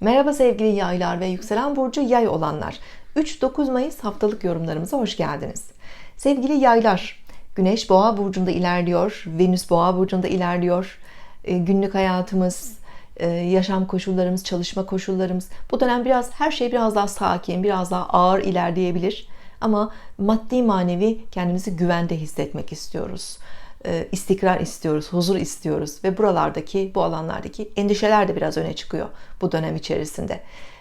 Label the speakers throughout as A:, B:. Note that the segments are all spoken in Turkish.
A: Merhaba sevgili yaylar ve yükselen burcu yay olanlar. 3-9 Mayıs haftalık yorumlarımıza hoş geldiniz. Sevgili yaylar, Güneş Boğa burcunda ilerliyor, Venüs Boğa burcunda ilerliyor. E, günlük hayatımız, e, yaşam koşullarımız, çalışma koşullarımız bu dönem biraz her şey biraz daha sakin, biraz daha ağır ilerleyebilir. Ama maddi manevi kendimizi güvende hissetmek istiyoruz istikrar istiyoruz, huzur istiyoruz ve buralardaki, bu alanlardaki endişeler de biraz öne çıkıyor bu dönem içerisinde.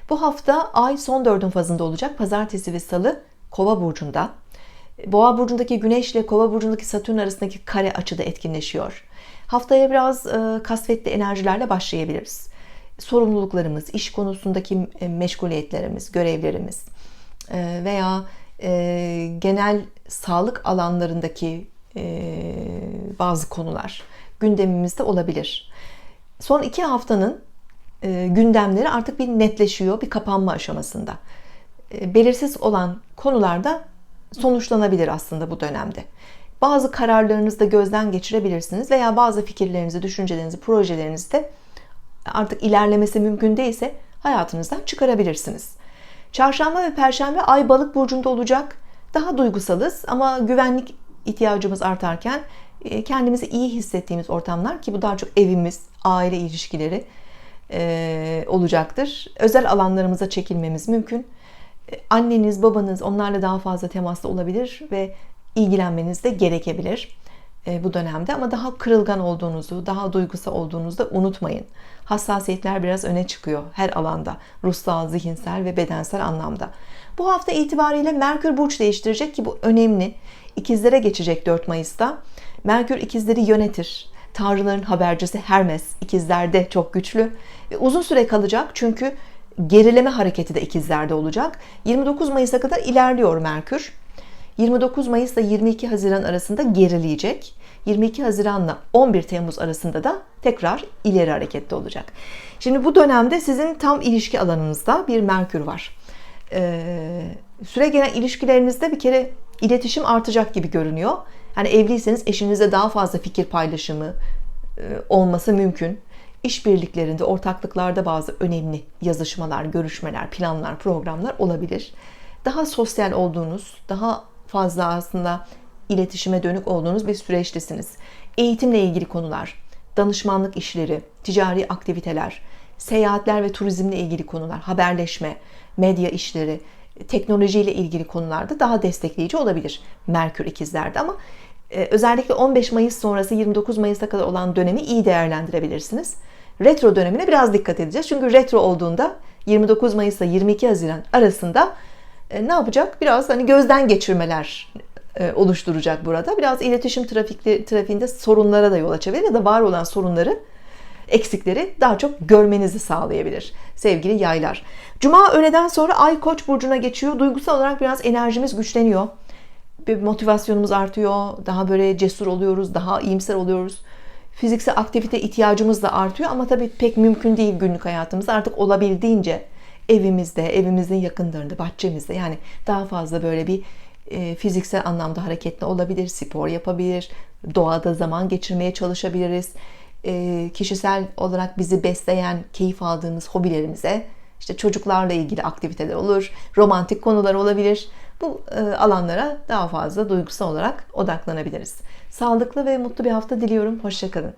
A: Bu hafta ay son dördün fazında olacak. Pazartesi ve salı Kova burcunda. Boğa burcundaki Güneş ile Kova burcundaki Satürn arasındaki kare açıda etkinleşiyor. Haftaya biraz e, kasvetli enerjilerle başlayabiliriz. Sorumluluklarımız, iş konusundaki e, meşguliyetlerimiz, görevlerimiz veya genel sağlık alanlarındaki e, bazı konular gündemimizde olabilir. Son iki haftanın e, gündemleri artık bir netleşiyor, bir kapanma aşamasında. E, belirsiz olan konularda sonuçlanabilir aslında bu dönemde. Bazı kararlarınızı da gözden geçirebilirsiniz veya bazı fikirlerinizi, düşüncelerinizi, projelerinizi de artık ilerlemesi mümkün değilse hayatınızdan çıkarabilirsiniz. Çarşamba ve Perşembe Ay Balık burcunda olacak. Daha duygusalız ama güvenlik ihtiyacımız artarken kendimizi iyi hissettiğimiz ortamlar ki bu daha çok evimiz, aile ilişkileri e, olacaktır. Özel alanlarımıza çekilmemiz mümkün. E, anneniz, babanız onlarla daha fazla temaslı olabilir ve ilgilenmeniz de gerekebilir bu dönemde ama daha kırılgan olduğunuzu, daha duygusal olduğunuzu da unutmayın. Hassasiyetler biraz öne çıkıyor her alanda. Ruhsal, zihinsel ve bedensel anlamda. Bu hafta itibariyle Merkür burç değiştirecek ki bu önemli. İkizlere geçecek 4 Mayıs'ta. Merkür ikizleri yönetir. Tanrıların habercisi Hermes ikizlerde çok güçlü. Ve uzun süre kalacak çünkü gerileme hareketi de ikizlerde olacak. 29 Mayıs'a kadar ilerliyor Merkür. 29 Mayıs ile 22 Haziran arasında gerileyecek. 22 Haziran ile 11 Temmuz arasında da tekrar ileri harekette olacak. Şimdi bu dönemde sizin tam ilişki alanınızda bir Merkür var. Ee, süre gelen ilişkilerinizde bir kere iletişim artacak gibi görünüyor. Hani evliyseniz eşinizle daha fazla fikir paylaşımı e, olması mümkün. İşbirliklerinde, ortaklıklarda bazı önemli yazışmalar, görüşmeler, planlar, programlar olabilir. Daha sosyal olduğunuz, daha fazla aslında iletişime dönük olduğunuz bir süreçtesiniz. Eğitimle ilgili konular, danışmanlık işleri, ticari aktiviteler, seyahatler ve turizmle ilgili konular, haberleşme, medya işleri, teknolojiyle ilgili konularda daha destekleyici olabilir Merkür ikizlerde ama e, özellikle 15 Mayıs sonrası 29 Mayıs'a kadar olan dönemi iyi değerlendirebilirsiniz. Retro dönemine biraz dikkat edeceğiz. Çünkü retro olduğunda 29 Mayıs ile 22 Haziran arasında e, ne yapacak? Biraz hani gözden geçirmeler e, oluşturacak burada. Biraz iletişim trafikli, trafiğinde sorunlara da yol açabilir ya da var olan sorunları eksikleri daha çok görmenizi sağlayabilir sevgili yaylar. Cuma öğleden sonra Ay Koç burcuna geçiyor. Duygusal olarak biraz enerjimiz güçleniyor. Bir motivasyonumuz artıyor. Daha böyle cesur oluyoruz, daha iyimser oluyoruz. Fiziksel aktivite ihtiyacımız da artıyor ama tabii pek mümkün değil günlük hayatımızda. Artık olabildiğince evimizde, evimizin yakınlarında, bahçemizde yani daha fazla böyle bir e, fiziksel anlamda hareketli olabilir, spor yapabilir, doğada zaman geçirmeye çalışabiliriz. E, kişisel olarak bizi besleyen, keyif aldığımız hobilerimize, işte çocuklarla ilgili aktiviteler olur, romantik konular olabilir. Bu e, alanlara daha fazla duygusal olarak odaklanabiliriz. Sağlıklı ve mutlu bir hafta diliyorum. Hoşçakalın.